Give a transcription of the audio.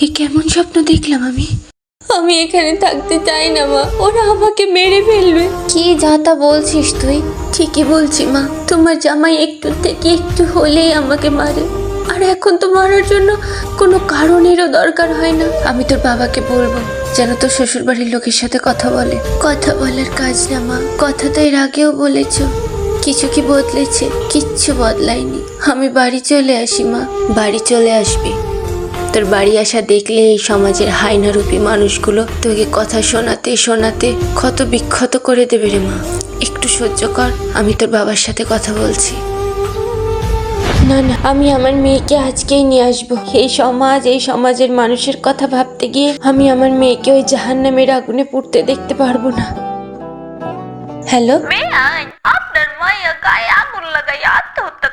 স্বপ্ন দেখলাম আমি? আমি এখানে থাকতে চাই না মা। ওরা আমাকে মেরে ফেলবে। কি যা তা বলছিস তুই? ঠিকই বলছি মা। তোমার জামাই একটু থেকে একটু হলেই আমাকে মারে। আর এখন তো মারার জন্য কোনো কারণেরও দরকার হয় না। আমি তোর বাবাকে বলব যেন তোর শ্বশুর বাড়ির লোকের সাথে কথা বলে। কথা বলার কাজ না মা। কথা তো এর আগেও বলেছ। কিছু কি বদলেছে? কিচ্ছু বদলায়নি। আমি বাড়ি চলে আসি মা। বাড়ি চলে আসবি। তোর বাড়ি আসা দেখলে এই সমাজের হাইনারূপী মানুষগুলো তোকে কথা শোনাতে শোনাতে ক্ষত বিক্ষত করে দেবে রে মা। একটু সহ্য কর, আমি তোর বাবার সাথে কথা বলছি। না না, আমি আমার মেয়েকে আজকেই নিয়ে আসব। এই সমাজ, এই সমাজের মানুষের কথা ভাবতে গিয়ে আমি আমার মেয়েকে ওই জাহান্নামের আগুনে পুড়তে দেখতে পারব না। হ্যালো? আপনার মাইয়া গায়ে আগুন লাগাই আত্মহত্যা